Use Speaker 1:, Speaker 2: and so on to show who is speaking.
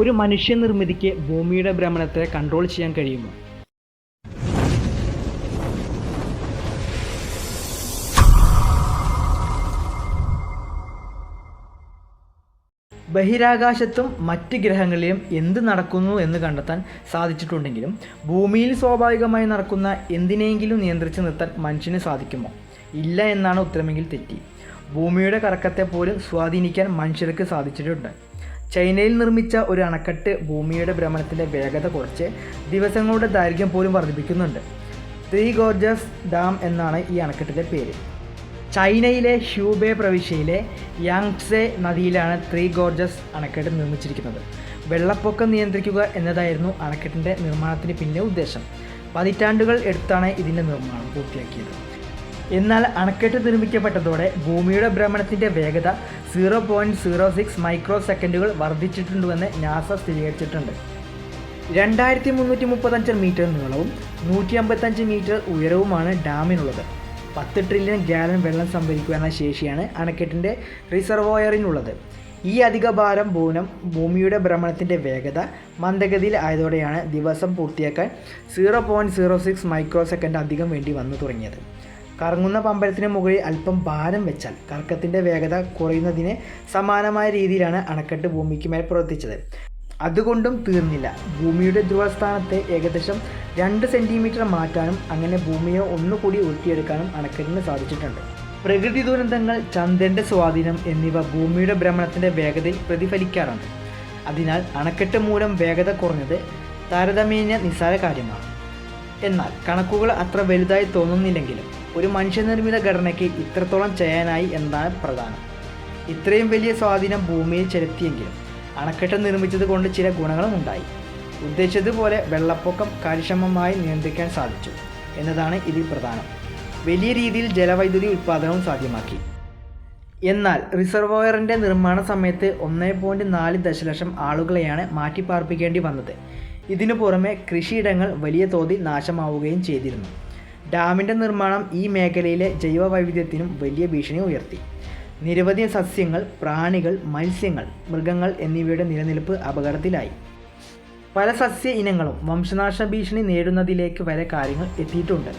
Speaker 1: ഒരു മനുഷ്യനിർമ്മിതിക്ക് ഭൂമിയുടെ ഭ്രമണത്തെ കൺട്രോൾ ചെയ്യാൻ കഴിയുമോ? ബഹിരാകാശത്തും മറ്റ് ഗ്രഹങ്ങളിലും എന്ത് നടക്കുന്നു എന്ന് കണ്ടെത്താൻ സാധിച്ചിട്ടുണ്ടെങ്കിലും ഭൂമിയിൽ സ്വാഭാവികമായി നടക്കുന്ന എന്തിനെങ്കിലും നിയന്ത്രിച്ച് നിർത്താൻ മനുഷ്യന് സാധിക്കുമോ? ഇല്ല എന്നാണ് ഉത്തരമെങ്കിൽ തെറ്റി. ഭൂമിയുടെ കറക്കത്തെ പോലും സ്വാധീനിക്കാൻ മനുഷ്യർക്ക് സാധിച്ചിട്ടുണ്ട്. ചൈനയിൽ നിർമ്മിച്ച ഒരു അണക്കെട്ട് ഭൂമിയുടെ ഭ്രമണത്തിന്റെ വേഗത കുറച്ച് ദിവസങ്ങളുടെ ദൈർഘ്യം പോലും വർദ്ധിപ്പിക്കുന്നുണ്ട്. ത്രീ ഗോർജസ് ഡാം എന്നാണ് ഈ അണക്കെട്ടിന്റെ പേര്. ചൈനയിലെ ഹ്യൂബെ പ്രവിശ്യയിലെ യാങ്സെ നദിയിലാണ് ത്രീ ഗോർജസ് അണക്കെട്ട് നിർമ്മിച്ചിരിക്കുന്നത്. വെള്ളപ്പൊക്കം നിയന്ത്രിക്കുക എന്നതായിരുന്നു അണക്കെട്ടിന്റെ നിർമ്മാണത്തിന് പിന്നിലെ ഉദ്ദേശം. പതിറ്റാണ്ടുകൾ എടുത്താണ് ഇതിന്റെ നിർമ്മാണം പൂർത്തിയാക്കിയത്. എന്നാൽ അണക്കെട്ട് നിർമ്മിക്കപ്പെട്ടതോടെ ഭൂമിയുടെ ഭ്രമണത്തിന്റെ വേഗത zero point zero six micro സെക്കൻഡുകൾ വർദ്ധിച്ചിട്ടുണ്ടെന്ന് നാസ സ്ഥിരീകരിച്ചിട്ടുണ്ട്. രണ്ടായിരത്തി മുന്നൂറ്റി മുപ്പത്തഞ്ച് മീറ്റർ നീളവും നൂറ്റി അമ്പത്തഞ്ച് മീറ്റർ ഉയരവുമാണ് ഡാമിനുള്ളത്. പത്ത് ട്രില്യൺ ഗാലൻ വെള്ളം സംഭരിക്കുവാനുള്ള ശേഷിയാണ് അണക്കെട്ടിന്റെ റിസർവോയറിനുള്ളത്. ഈ അധിക ഭാരം മൂലം ഭൂമിയുടെ ഭ്രമണത്തിന്റെ വേഗത മന്ദഗതിയിൽ ആയതോടെയാണ് ദിവസം പൂർത്തിയാക്കാൻ zero point zero six micro second അധികം വേണ്ടി വന്നു തുടങ്ങിയത്. കറങ്ങുന്ന പമ്പരത്തിന് മുകളിൽ അല്പം ഭാരം വെച്ചാൽ കറക്കത്തിന്റെ വേഗത കുറയുന്നതിന് സമാനമായ രീതിയിലാണ് അണക്കെട്ട് ഭൂമിക്ക് മേൽ പ്രവർത്തിച്ചത്. അതുകൊണ്ടും തീർന്നില്ല. ഭൂമിയുടെ ധ്രുവസ്ഥാനത്തെ ഏകദേശം രണ്ട് സെന്റിമീറ്റർ മാറ്റാനും അങ്ങനെ ഭൂമിയെ ഒന്നുകൂടി ഉരുട്ടിയെടുക്കാനും അണക്കെട്ടിന് സാധിച്ചിട്ടുണ്ട്. പ്രകൃതി ദുരന്തങ്ങൾ ചന്ദ്രന്റെ സ്വാധീനം എന്നിവ ഭൂമിയുടെ ഭ്രമണത്തിന്റെ വേഗതയിൽ പ്രതിഫലിക്കാറുണ്ട്. അതിനാൽ അണക്കെട്ട് മൂലം വേഗത കുറഞ്ഞത് താരതമ്യേന നിസ്സാര കാര്യമാണ്. എന്നാൽ കണക്കുകൾ അത്ര വലുതായി തോന്നുന്നില്ലെങ്കിലും ഒരു മനുഷ്യനിർമ്മിത ഘടനയ്ക്ക് ഇത്രത്തോളം ചെയ്യാനായി എന്നതാണ് പ്രധാനം? ഇത്രയും വലിയ സ്വാധീനം ഭൂമിയിൽ ചെലുത്തിയെങ്കിലും അണക്കെട്ട് നിർമ്മിച്ചത് കൊണ്ട് ചില ഗുണങ്ങളും ഉണ്ടായി. ഉദ്ദേശിച്ചതുപോലെ വെള്ളപ്പൊക്കം കാര്യക്ഷമമായി നിയന്ത്രിക്കാൻ സാധിച്ചു എന്നതാണ് ഇതിൽ പ്രധാനം. വലിയ രീതിയിൽ ജലവൈദ്യുതി ഉൽപ്പാദനവും സാധ്യമാക്കി. എന്നാൽ റിസർവോയറിന്റെ നിർമ്മാണ സമയത്ത് ഒന്നേ പോയിന്റ് നാല് ദശലക്ഷം ആളുകളെയാണ് മാറ്റിപ്പാർപ്പിക്കേണ്ടി വന്നത്. ഇതിനു പുറമെ കൃഷിയിടങ്ങൾ വലിയ തോതിൽ നാശമാവുകയും ചെയ്തിരുന്നു. ഡാമിന്റെ നിർമ്മാണം ഈ മേഖലയിലെ ജൈവ വൈവിധ്യത്തിനും വലിയ ഭീഷണി ഉയർത്തി. നിരവധി സസ്യങ്ങൾ പ്രാണികൾ മത്സ്യങ്ങൾ മൃഗങ്ങൾ എന്നിവയുടെ നിലനിൽപ്പ് അപകടത്തിലായി. പല സസ്യ ഇനങ്ങളും വംശനാശ ഭീഷണി നേടുന്നതിലേക്ക് വരെ കാര്യങ്ങൾ എത്തിയിട്ടുണ്ട്.